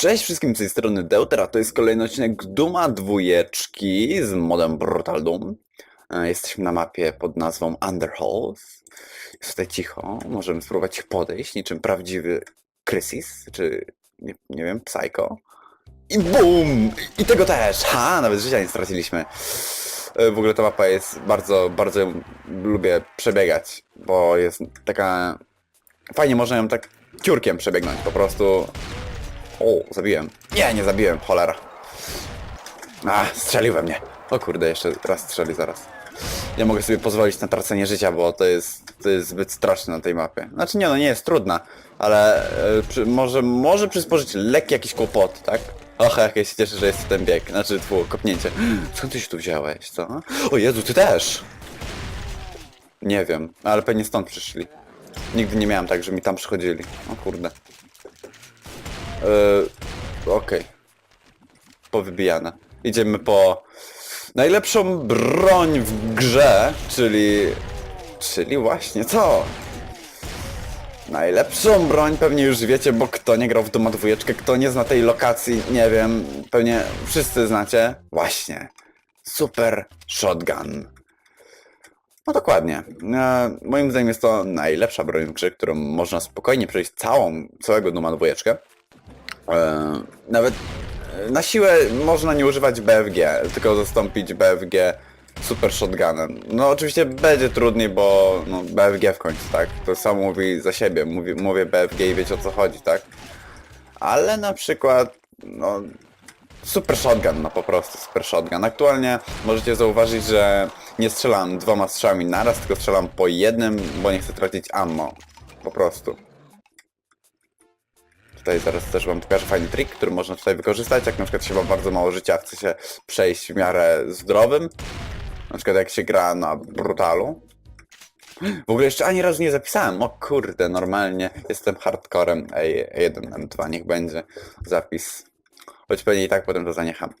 Cześć wszystkim z tej strony Deutera, to jest kolejny odcinek Duma dwójeczki z modem Brutal Doom. E, Jesteśmy na mapie pod nazwą Underhalls. Jest tutaj cicho, możemy spróbować podejść niczym prawdziwy Krysis, czy nie, nie wiem, Psycho. I BUM! I tego też! Ha! Nawet życia nie straciliśmy. E, W ogóle ta mapa jest bardzo, bardzo ją lubię przebiegać, bo jest taka... Fajnie można ją tak ciurkiem przebiegnąć, po prostu o, zabiłem. Nie, nie zabiłem, cholera. A, strzelił we mnie. O kurde, jeszcze raz strzeli zaraz. Nie mogę sobie pozwolić na tracenie życia, bo to jest, to jest zbyt straszne na tej mapie. Znaczy nie, no nie jest trudna, ale e, przy, może, może przysporzyć lekki jakiś kłopot, tak? Och, jak ja się cieszę, że jest ten bieg, znaczy tło, kopnięcie. Skąd ty się tu wziąłeś, co? O Jezu, ty też! Nie wiem, ale pewnie stąd przyszli. Nigdy nie miałem tak, że mi tam przychodzili. O kurde. Yy, Okej. Powybijane. Idziemy po najlepszą broń w grze, czyli... Czyli właśnie co? Najlepszą broń pewnie już wiecie, bo kto nie grał w Duma kto nie zna tej lokacji, nie wiem, pewnie wszyscy znacie. Właśnie. Super Shotgun. No dokładnie. E, moim zdaniem jest to najlepsza broń w grze, którą można spokojnie przejść całą, całego Duma. E, nawet e, na siłę można nie używać BFG, tylko zastąpić BFG super shotgunem. No oczywiście będzie trudniej, bo no, BFG w końcu, tak? To samo mówi za siebie, mówi, mówię BFG i wiecie o co chodzi, tak? Ale na przykład, no super shotgun, no po prostu super shotgun. Aktualnie możecie zauważyć, że nie strzelam dwoma strzałami naraz, tylko strzelam po jednym, bo nie chcę tracić ammo. Po prostu. Tutaj zaraz też wam pokażę fajny trik, który można tutaj wykorzystać, jak na przykład się ma bardzo mało życia, chce się przejść w miarę zdrowym. Na przykład jak się gra na brutalu. W ogóle jeszcze ani razu nie zapisałem, o kurde, normalnie jestem hardcorem. Ej, 1 M2 niech będzie zapis. Choć pewnie i tak potem to zaniecham.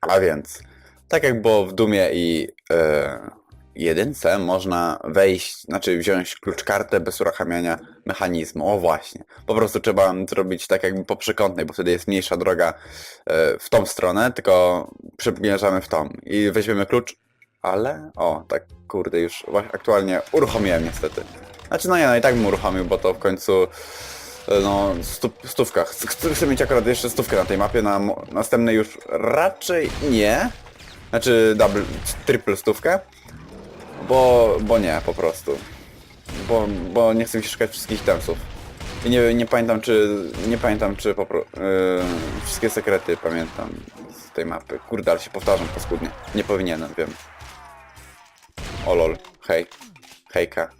A więc, tak jak było w Dumie i e, jedynce, można wejść, znaczy wziąć klucz kartę bez uruchamiania mechanizmu. O właśnie. Po prostu trzeba zrobić tak jakby po przekątnej, bo wtedy jest mniejsza droga e, w tą stronę, tylko przymierzamy w tą. I weźmiemy klucz, ale... O, tak kurde, już aktualnie uruchomiłem niestety. Znaczy no nie, no i tak bym uruchomił, bo to w końcu e, no stu, stówka. Ch- Chcę mieć akurat jeszcze stówkę na tej mapie, na następnej już raczej nie. Znaczy double, triple stówkę. Bo, bo nie, po prostu. Bo, bo nie chcę mi się szukać wszystkich temsów. I nie, nie pamiętam czy, nie pamiętam czy po yy, wszystkie sekrety pamiętam z tej mapy. Kurde, ale się powtarzam paskudnie. Nie powinienem, wiem. O lol, hej. Hejka.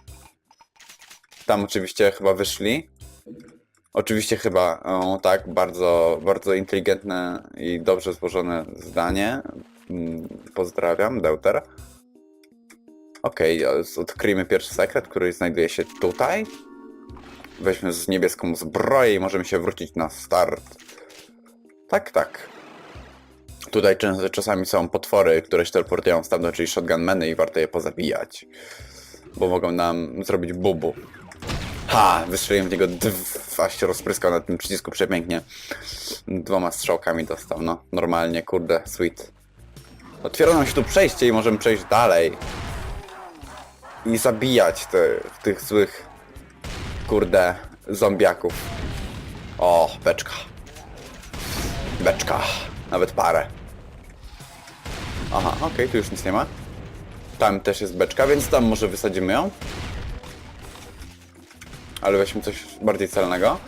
Tam oczywiście chyba wyszli. Oczywiście chyba, o, tak, bardzo, bardzo inteligentne i dobrze złożone zdanie. Mm, Pozdrawiam, Deuter. Okej, okay, odkryjmy pierwszy sekret, który znajduje się tutaj. Weźmy z niebieską zbroję i możemy się wrócić na start. Tak, tak. Tutaj czas- czasami są potwory, które się teleportują stamtąd, czyli shotgunmeny i warto je pozabijać. Bo mogą nam zrobić bubu. Ha! Wystrzeliłem w niego dwa się rozpryskał na tym przycisku przepięknie. Dwoma strzałkami dostał, no. Normalnie, kurde, sweet. Otwiera nam się tu przejście i możemy przejść dalej. I zabijać te, tych złych, kurde, zombiaków. O, beczka. Beczka. Nawet parę. Aha, okej, tu już nic nie ma. Tam też jest beczka, więc tam może wysadzimy ją. Ale weźmy coś bardziej celnego.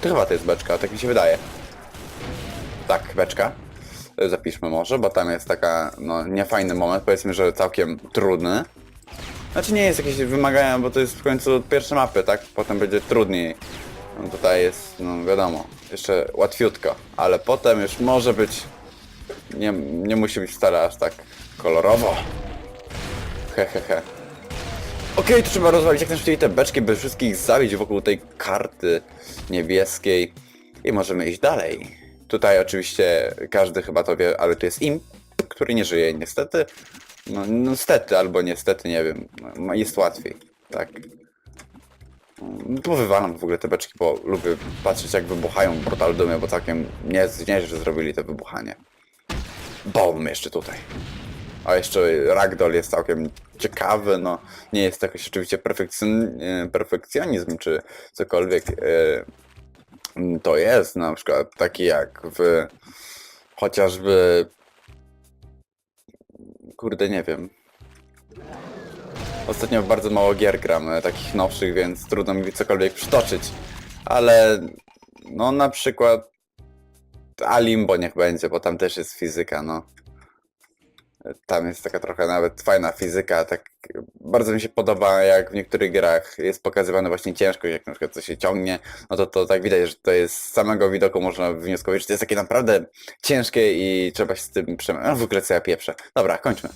To chyba to jest beczka, tak mi się wydaje. Tak, beczka. Zapiszmy może, bo tam jest taka, no, niefajny moment, powiedzmy, że całkiem trudny. Znaczy nie jest jakieś wymagania, bo to jest w końcu pierwsze mapy, tak? Potem będzie trudniej. No tutaj jest, no wiadomo, jeszcze łatwiutko, ale potem już może być... Nie, nie musi być wcale aż tak kolorowo. He, he, he. Okej, to trzeba rozwalić jak najszybciej te beczki, by wszystkich zabić wokół tej karty niebieskiej. I możemy iść dalej. Tutaj oczywiście każdy chyba to wie, ale tu jest imp, który nie żyje niestety. No niestety albo niestety, nie wiem. No, Jest łatwiej, tak. Powywalam w ogóle te beczki, bo lubię patrzeć jak wybuchają Brutal Doomie, bo całkiem nie, że zrobili to wybuchanie. Bomb jeszcze tutaj. A jeszcze Ragdoll jest całkiem ciekawy, no nie jest to jakoś oczywiście e, perfekcjonizm czy cokolwiek e, to jest, na przykład taki jak w chociażby kurde nie wiem. Ostatnio bardzo mało gier gram, e, takich nowszych, więc trudno mi cokolwiek przytoczyć. Ale no na przykład Alimbo niech będzie, bo tam też jest fizyka, no. Tam jest taka trochę nawet fajna fizyka, tak bardzo mi się podoba jak w niektórych grach jest pokazywane właśnie ciężkość, jak na przykład coś się ciągnie, no to, to tak widać, że to jest z samego widoku można wnioskować, że to jest takie naprawdę ciężkie i trzeba się z tym przemyśleć. No w ogóle co ja pieprzę. Dobra, kończmy,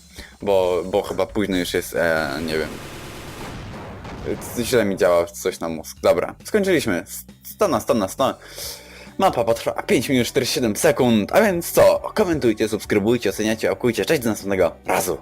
bo, bo chyba późno już jest, e, nie wiem, źle mi działa coś na mózg. Dobra, skończyliśmy. 100 na 100 na 100. Mapa potrwa 5 minut 47 sekund, a więc co? Komentujcie, subskrybujcie, oceniajcie, okujcie. Cześć do następnego razu.